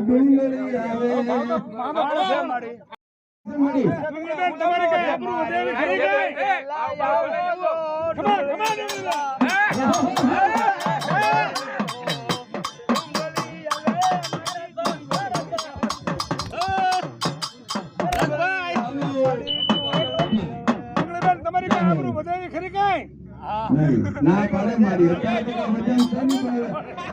ડુંગળી આવે તમારે કઈ? આપણું ના પાડે મારી.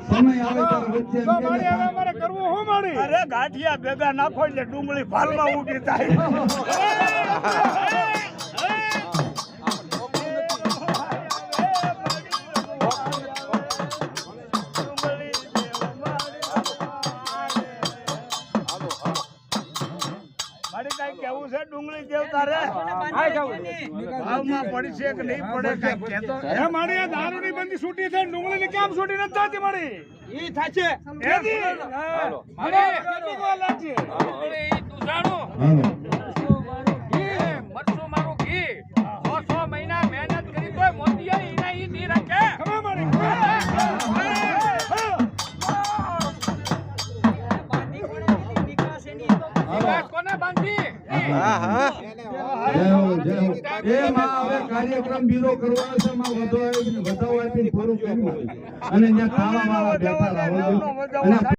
સમય આવે ત્યારે વચ્ચે મારી હવે અમારે કરવું શું મારી? અરે ગાંઠિયા ભેગા નાખો એટલે ડુંગળી ભાલમાં ઊભી થાય. મારે કઈ કેવું છે ડુંગળી દેવતા રે ભાવમાં છે કે નહીં પડે કઈ? કેતો હે મારી આ દારૂની બંધી છૂટી છે ડુંગળી ની કેમ છૂટી નથી થતી મારી? ઈ થાશે એજી. મારી કેટલી વાર તું હાલો કાર્યક્રમ બીજો કરવાનો છે માં વધો આવી- વધાવો આપીને કર્યું અને ત્યાં ખાવા વાળા બેઠા અને